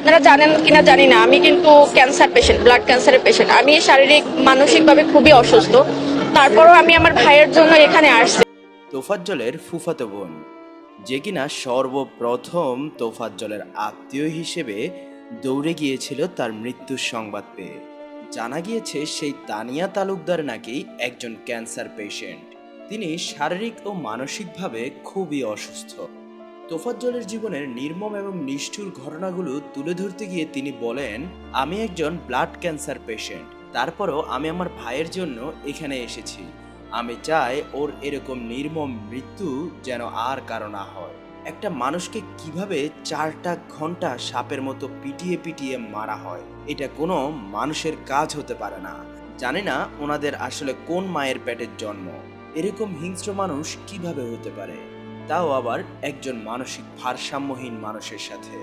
আপনারা জানেন কিনা জানি না, আমি কিন্তু ক্যান্সার পেশেন্ট ব্লাড ক্যান্সারের পেশেন্ট আমি শারীরিক, মানসিকভাবে খুবই অসুস্থ। তারপরও আমি আমার ভাইয়ের জন্য এখানে আসছি। তোফাজ্জলের ফুফাতো বোন। যে কিনা সর্বপ্রথম তোফাজ্জলের আত্মীয় হিসেবে দৌড়ে গিয়েছিল তার মৃত্যুর সংবাদ পেয়ে। জানা গিয়েছে সেই তানিয়া তালুকদার নাকি একজন ক্যান্সার পেশেন্ট তিনি শারীরিক ও মানসিকভাবে খুবই অসুস্থ। তোফাজ্জলের জীবনের নির্মম এবং নিষ্ঠুর ঘটনাগুলো তুলে ধরতে গিয়ে তিনি বলেন, আমি একজন ব্লাড ক্যান্সার পেশেন্ট। তারপরও আমি আমার ভাইয়ের জন্য এখানে এসেছি। আমি চাই ওর এরকম নির্মম মৃত্যু যেন আর কারও না হয়। একটা মানুষকে কীভাবে চারটা ঘণ্টা সাপের মতো পিটিয়ে পিটিয়ে মারা হয়, এটা কোনো মানুষের কাজ হতে পারে না। জানি না ওনাদের আসলে কোন মায়ের পেটের জন্ম। এরকম হিংস্র মানুষ কীভাবে হতে পারে? তাও আবার একজন মানসিক ভারসাম্যহীন মানুষের সাথে।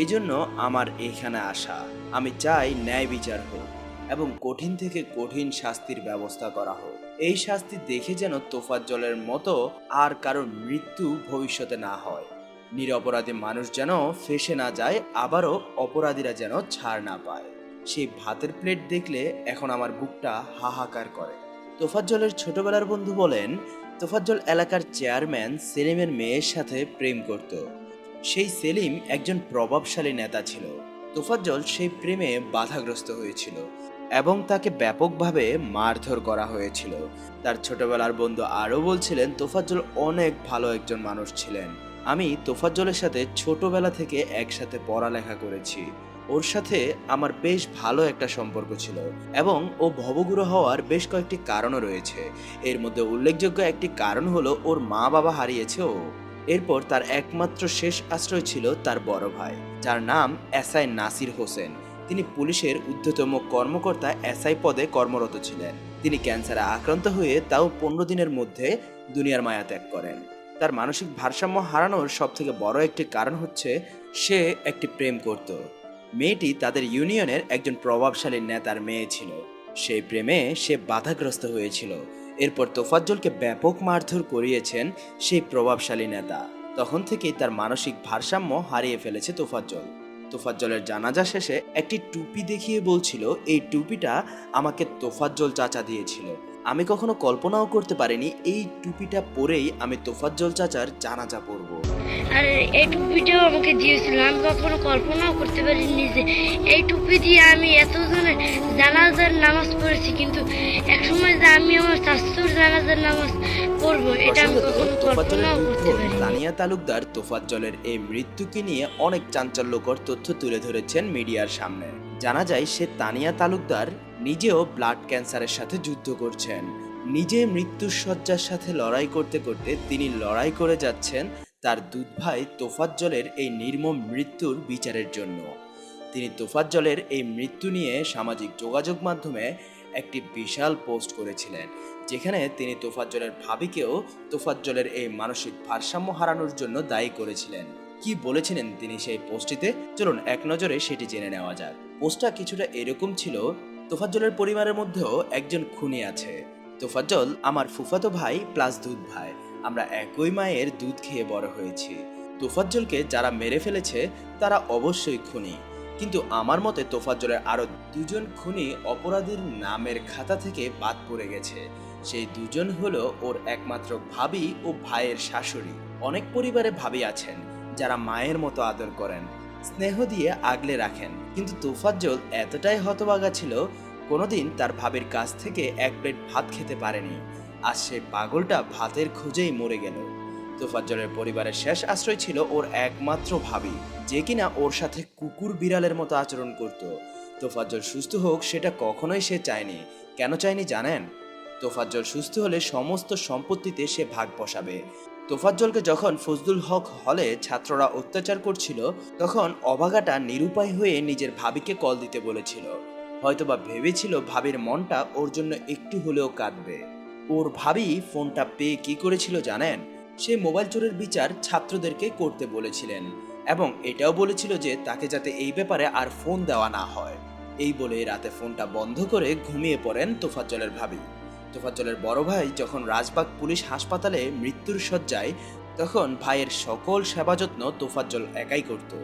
এই জন্য আমার এইখানে আসা, আমি চাই ন্যায় বিচার হোক এবং কঠিন থেকে কঠিন শাস্তির ব্যবস্থা করা হোক। এই শাস্তি দেখে যেন তোফাজ্জলের মতো আর কারোর মৃত্যু ভবিষ্যতে না হয়। নিরপরাধী মানুষ যেন ফেসে না যায়, আবারও অপরাধীরা যেন ছাড় না পায়। সেই ভাতের প্লেট দেখলে এখন আমার বুকটা হাহাকার করে। তোফাজ্জলের ছোটবেলার বন্ধু বলেন তোফাজ্জল এলাকার চেয়ারম্যান সেলিমের মেয়ের সাথে প্রেম করত। সেই সেলিম একজন প্রভাবশালী নেতা ছিল। তোফাজ্জল সেই প্রেমে বাধাগ্রস্ত হয়েছিল এবং তাকে ব্যাপকভাবে মারধর করা হয়েছিল। তার ছোটবেলার বন্ধু আরও বলছিলেন, তোফাজ্জল অনেক ভালো একজন মানুষ ছিলেন। আমি তোফাজ্জলের সাথে ছোটবেলা থেকে একসাথে পড়ালেখা করেছি। ওর সাথে আমার বেশ ভালো একটা সম্পর্ক ছিল এবং ও ভবগুরু হওয়ার বেশ কয়েকটি কারণও রয়েছে। এর মধ্যে উল্লেখযোগ্য একটি কারণ হলো ওর মা বাবা হারিয়েছে ও। এরপর তার একমাত্র শেষ আশ্রয় ছিল তার বড় ভাই, যার নাম এসআই নাসির হোসেন। তিনি পুলিশের ঊর্ধ্বতম কর্মকর্তা এসআই পদে কর্মরত ছিলেন। তিনি ক্যান্সারে আক্রান্ত হয়ে তাও পনেরো দিনের মধ্যে দুনিয়ার মায়া ত্যাগ করেন। তার মানসিক ভারসাম্য হারানোর সব থেকে বড় একটি কারণ হচ্ছে সে একটি প্রেম করত। মেয়েটি তাদের ইউনিয়নের একজন প্রভাবশালী নেতার মেয়ে ছিল। সেই প্রেমে সে বাধাগ্রস্ত হয়েছিল। এরপর তোফাজ্জলকে ব্যাপক মারধর করিয়েছেন সেই প্রভাবশালী নেতা। তখন থেকেই তার মানসিক ভারসাম্য হারিয়ে ফেলেছে তোফাজ্জল। তোফাজ্জলের জানাজা শেষে একটি টুপি দেখিয়ে বলছিল, এই টুপিটা আমাকে তোফাজ্জল চাচা দিয়েছিল। আমি কখনো কল্পনাও করতে পারিনি এই টুপিটা পরেই আমি তোফাজ্জল চাচার জানাজা পরব। আর এই টুপিটাও আমাকে দিয়েছিল। আমি কখনো কল্পনাও করতে পারিনি যে এই টুপি দিয়ে আমি এতজনের জানাজার নামাজ পড়েছি কিন্তু এক সময় যে আমি আমার শাস্ত্রর জানাজার নামাজ পড়ব এটা আমি কখনো কল্পনাও করতে পারিনি। তানিয়া তালুকদার তোফাজ্জলের এই মৃত্যুকে নিয়ে অনেক চাঞ্চল্যকর তথ্য তুলে ধরেছেন মিডিয়ার সামনে। জানা যায় সে তানিয়া তালুকদার নিজেও ব্লাড ক্যান্সারের সাথে যুদ্ধ করছেন। নিজে মৃত্যুর শয্যার সাথে লড়াই করতে করতে তিনি লড়াই করে যাচ্ছেন তার দুধ ভাই তোফাজ্জলের এই নির্মম মৃত্যুর বিচারের জন্য। তিনি তোফাজ্জলের এই মৃত্যু নিয়ে সামাজিক যোগাযোগ মাধ্যমে একটি বিশাল পোস্ট করেছিলেন, যেখানে তিনি তোফাজ্জলের ভাবিকেও তোফাজ্জলের এই মানসিক ভারসাম্য হারানোর জন্য দায়ী করেছিলেন। কি বলেছিলেন তিনি সেই পোস্টটিতে? চলুন এক নজরে সেটি জেনে নেওয়া যাক। পোস্টটা কিছুটা এরকম ছিল তোফাজ্জলের পরিবারের মধ্যেও একজন খুনি আছে। তোফাজ্জল আমার ফুফাতো ভাই প্লাস দুধ ভাই। আমরা একই মায়ের দুধ খেয়ে বড় হয়েছি। তোফাজ্জলকে যারা মেরে ফেলেছে, তারা অবশ্যই খুনি। কিন্তু আমার মতে তোফাজ্জলের আরও দুজন খুনি অপরাধীর নামের খাতা থেকে বাদ পড়ে গেছে। সেই দুজন হলো ওর একমাত্র ভাবি ও ভাইয়ের শাশুড়ি। অনেক পরিবারে ভাবি আছেন, যারা মায়ের মতো আদর করেন, স্নেহ দিয়ে আগলে রাখেন। কিন্তু তোফাজ্জল এতটাই হতবাগা ছিল, কোনোদিন তার ভাবির কাছ থেকে এক প্লেট ভাত খেতে পারেনি। আজ সে পাগলটা ভাতের খোঁজেই মরে গেল। তোফাজ্জলের পরিবারের শেষ আশ্রয় ছিল ওর একমাত্র ভাবি, যে কিনা ওর সাথে কুকুর বিড়ালের মতো আচরণ করত। তোফাজ্জল সুস্থ হোক, সেটা কখনোই সে চায়নি। কেন চায়নি জানেন? তোফাজ্জল সুস্থ হলে সমস্ত সম্পত্তিতে সে ভাগ বসাবে। তোফাজ্জলকে যখন ফজলুল হক হলে ছাত্ররা অত্যাচার করছিল, তখন অবাগাটা নিরুপায় হয়ে নিজের ভাবিকে কল দিতে বলেছিল। হয়তোবা ভেবেছিল ভাবির মনটা ওর জন্য একটু হলেও কাঁদবে। ওর ভাবি ফোনটা পেয়ে কি করেছিল জানেন? সে মোবাইল চোরের বিচার ছাত্রদেরকে করতে বলেছিলেন এবং এটাও বলেছিল যে তাকে যাতে এই ব্যাপারে আর ফোন দেওয়া না হয়। এই বলে রাতে ফোনটা বন্ধ করে ঘুমিয়ে পড়েন তোফাজ্জলের ভাবি। তোফাজ্জলের বড় ভাই যখন রাজবাগ পুলিশ হাসপাতালে মৃত্যুর শয্যায়, তখন ভাইয়ের সকল সেবা যত্ন তোফাজ্জল একাই করত।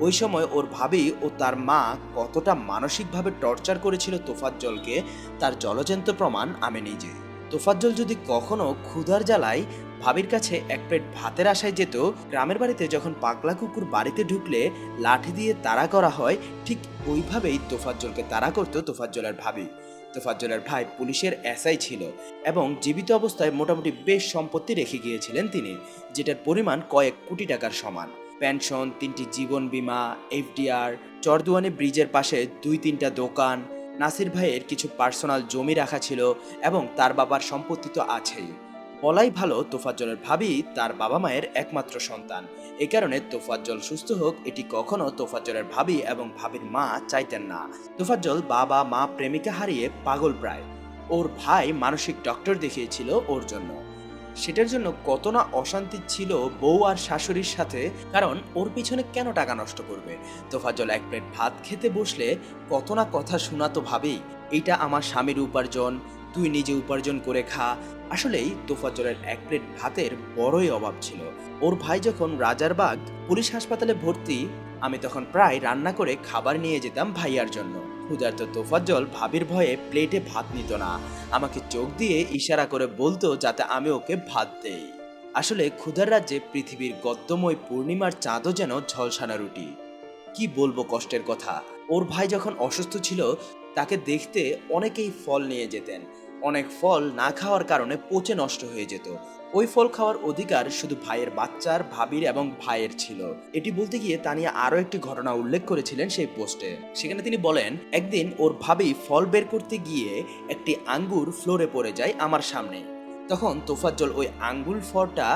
ওই সময় ওর ভাবি ও তার মা কতটা মানসিকভাবে টর্চার করেছিল তোফাজ্জলকে, তার জলজন্ত প্রমাণ আমি নিজে। তোফাজ্জল যদি কখনো ক্ষুধার জ্বালায়, ভাবির কাছে এক প্লেট ভাতের আশায় যেত, গ্রামের বাড়িতে যখন পাগলা কুকুর বাড়িতে ঢুকলে লাঠি দিয়ে তাড়া করা হয়, ঠিক ওইভাবেই তোফাজ্জলকে তাড়া করতো তোফাজ্জলের ভাবি। তোফাজ্জলের ভাই পুলিশের এসআই ছিল এবং জীবিত অবস্থায় মোটামুটি বেশ সম্পত্তি রেখে গিয়েছিলেন তিনি, যেটার পরিমাণ কয়েক কোটি টাকার সমান। পেনশন, তিনটি জীবন বীমা, এফডিআর, চরদুয়ানি ব্রিজের পাশে দুই তিনটা দোকান নাসির ভাইয়ের কিছু পার্সোনাল জমি রাখা ছিল এবং তার বাবার সম্পত্তি তো আছেই। বলাই ভালো, তোফাজ্জলের ভাবি তার বাবা মায়ের একমাত্র সন্তান। এ কারণে তোফাজ্জল সুস্থ হোক, এটি কখনো তোফাজ্জলের ভাবি এবং ভাবির মা চাইতেন না। তোফাজ্জল বাবা, মা, প্রেমিকা হারিয়ে পাগল প্রায়। ওর ভাই মানসিক ডক্টর দেখিয়েছিল ওর জন্য। সেটার জন্য কত না অশান্তি ছিল বউ আর শাশুড়ির সাথে, কারণ ওর পিছনে কেন টাকা নষ্ট করবে? তোফাজ্জল এক প্লেট ভাত খেতে বসলে কত না কথা শোনাতো ভাবেই। এটা আমার স্বামীর উপার্জন, তুই নিজে উপার্জন করে খা। আসলেই তোফাজ্জলের এক প্লেট ভাতের বড়ই অভাব ছিল। ওর ভাই যখন রাজারবাগ পুলিশ হাসপাতালে ভর্তি, আমি তখন প্রায় রান্না করে খাবার নিয়ে যেতাম ভাইয়ার জন্য। ক্ষুধার্ত তোফাজ্জল ভাবির ভয়ে প্লেটে ভাত নিত না। আমাকে চোখ দিয়ে ইশারা করে বলতো যাতে আমি ওকে ভাত দেই। আসলে ক্ষুধার রাজ্যে পৃথিবীর গদ্যময় পূর্ণিমার চাঁদও যেন ঝলসানা রুটি। কি বলব কষ্টের কথা? ওর ভাই যখন অসুস্থ ছিল, তাকে দেখতে অনেকেই ফল নিয়ে যেতেন। অনেক ফল না খাওয়ার কারণে পচে নষ্ট হয়ে যেত। ওই ফল খাওয়ার অধিকার শুধু ভাইয়ের বাচ্চার, ভাবির এবং ভাইয়ের ছিল। এটি বলতে গিয়ে তানিয়া আরও একটি ঘটনা উল্লেখ করেছিলেন সেই পোস্টে। সেখানে তিনি বলেন, একদিন ওর ভাবি ফল বের করতে গিয়ে একটি আঙ্গুর ফ্লোরে পড়ে যায় আমার সামনে। তখন তোফাজ্জল ওই আঙ্গুল ফলটা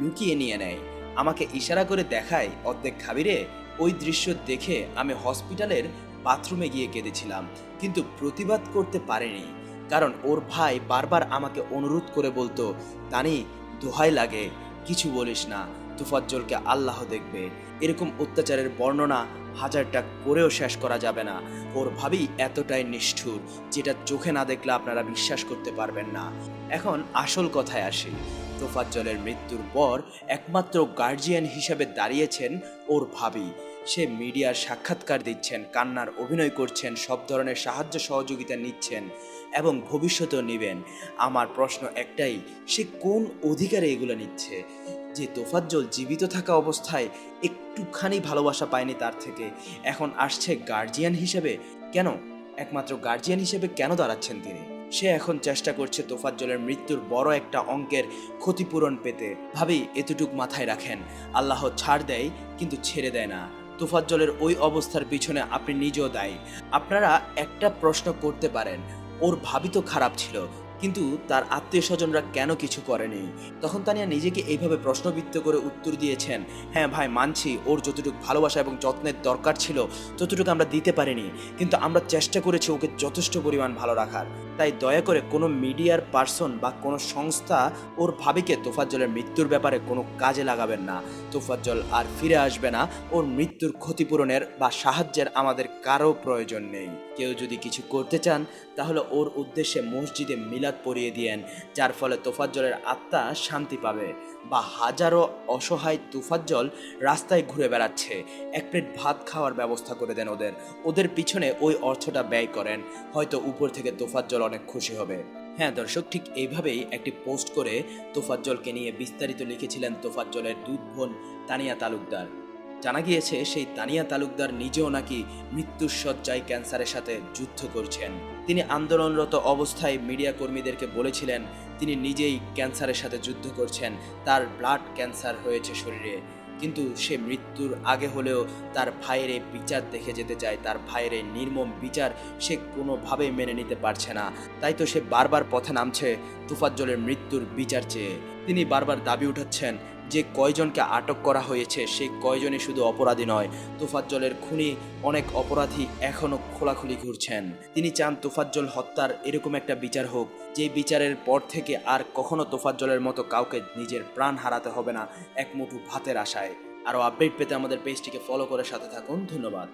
লুকিয়ে নিয়ে নেয়। আমাকে ইশারা করে দেখায়, অর্ধেক খাবিরে ওই দৃশ্য দেখে আমি হসপিটালের বাথরুমে গিয়ে কেঁদেছিলাম, কিন্তু প্রতিবাদ করতে পারিনি। কারণ ওর ভাই বারবার আমাকে অনুরোধ করে বলতো, তানি, দোহাই লাগে, কিছু বলিস না, তুফাজ্জলকে আল্লাহ দেখবে। এরকম অত্যাচারের বর্ণনা হাজারটা করেও শেষ করা যাবে না। ওর ভাবি এতটাই নিষ্ঠুর, যেটা চোখে না দেখলে আপনারা বিশ্বাস করতে পারবেন না। এখন আসল কথায় আসি, তোফাজ্জলের মৃত্যুর পর একমাত্র গার্জিয়ান হিসেবে দাঁড়িয়েছেন ওর ভাবি। সে মিডিয়ার সাক্ষাৎকার দিচ্ছেন, কান্নার অভিনয় করছেন, সব ধরনের সাহায্য সহযোগিতা নিচ্ছেন এবং ভবিষ্যতেও নেবেন। আমার প্রশ্ন একটাই, সে কোন অধিকারে এগুলো নিচ্ছে? যে তোফাজ্জল জীবিত থাকা অবস্থায় একটুখানি ভালোবাসা পায়নি তার থেকে, এখন আসছে গার্জিয়ান হিসেবে? কেন? একমাত্র গার্জিয়ান হিসেবে কেন দাঁড়াচ্ছেন তিনি? সে এখন চেষ্টা করছে তোফাজ্জলের মৃত্যুর বড় একটা অঙ্কের ক্ষতিপূরণ পেতে। ভাবি, এতটুক মাথায় রাখেন। আল্লাহ ছাড় দেয়, কিন্তু ছেড়ে দেয় না। তোফাজ্জলের ওই অবস্থার পিছনে আপনি নিজেও দায়ী। আপনারা একটা প্রশ্ন করতে পারেন, ওর ভাবি তো খারাপ ছিল, কিন্তু তার আত্মীয় স্বজনরা কেন কিছু করেনি? তখন তানিয়া নিজেকে এইভাবে প্রশ্নবিদ্ধ করে উত্তর দিয়েছেন হ্যাঁ ভাই, মানছি, ওর যতটুকু ভালোবাসা এবং যত্নের দরকার ছিল, ততটুকু আমরা দিতে পারিনি, কিন্তু আমরা চেষ্টা করেছি ওকে যথেষ্ট পরিমাণ ভালো রাখার। তাই দয়া করে কোনো মিডিয়ার পার্সন বা কোনো সংস্থা ওর ভাবিকে তোফাজ্জলের মৃত্যুর ব্যাপারে কোনো কাজে লাগাবেন না। তোফাজ্জল আর ফিরে আসবে না। ওর মৃত্যুর ক্ষতিপূরণের বা সাহায্যের আমাদের কারও প্রয়োজন নেই। কেউ যদি কিছু করতে চান, তাহলে ওর উদ্দেশ্যে মসজিদে মিলাদ পরিয়ে দিয়েন, যার ফলে তোফাজ্জলের আত্মা শান্তি পাবে। বা হাজারো অসহায় তুফাজ্জল রাস্তায় ঘুরে বেড়াচ্ছে। এক প্লেট ভাত খাওয়ার ব্যবস্থা করে দেন ওদের। ওদের পিছনে ওই অর্থটা ব্যয় করেন। হয়তো উপর থেকে তোফাজ্জল অনেক খুশি হবে। হ্যাঁ দর্শক, ঠিক এইভাবেই একটি পোস্ট করে তোফাজ্জলকে নিয়ে বিস্তারিত লিখেছিলেন তোফাজ্জলের দুধ বোন তানিয়া তালুকদার। জানা গিয়েছে, সেই তানিয়া তালুকদার নিজেও নাকি মৃত্যুর শয্যায় ক্যান্সারের সাথে যুদ্ধ করছেন। তিনি আন্দোলনরত অবস্থায় মিডিয়া কর্মীদেরকে বলেছিলেন তিনি নিজেই ক্যান্সারের সাথে যুদ্ধ করছেন। তার ব্লাড ক্যান্সার হয়েছে শরীরে। কিন্তু সে মৃত্যুর আগে হলেও তার ভাইয়ের এই বিচার দেখে যেতে চায়। তার ভাইয়ের এই নির্মম বিচার সে কোনোভাবেই মেনে নিতে পারছে না। তাই তো সে বারবার পথে নামছে, তুফাজ্জলের মৃত্যুর বিচার চেয়ে। তিনি বারবার দাবি উঠাচ্ছেন যে কয়জনকে আটক করা হয়েছে সেই কয়জনই শুধু অপরাধী নয়, তোফাজ্জলের খুনি অনেক অপরাধী এখনও খোলাখুলি ঘুরছেন। তিনি চান তোফাজ্জল হত্যার এরকম একটা বিচার হোক, যে বিচারের পর থেকে আর কখনো তোফাজ্জলের মতো কাউকে নিজের প্রাণ হারাতে হবে না, এক মুঠো ভাতের আশায়। আরও আপডেট পেতে আমাদের পেজটিকে ফলো করে সাথে থাকুন। ধন্যবাদ।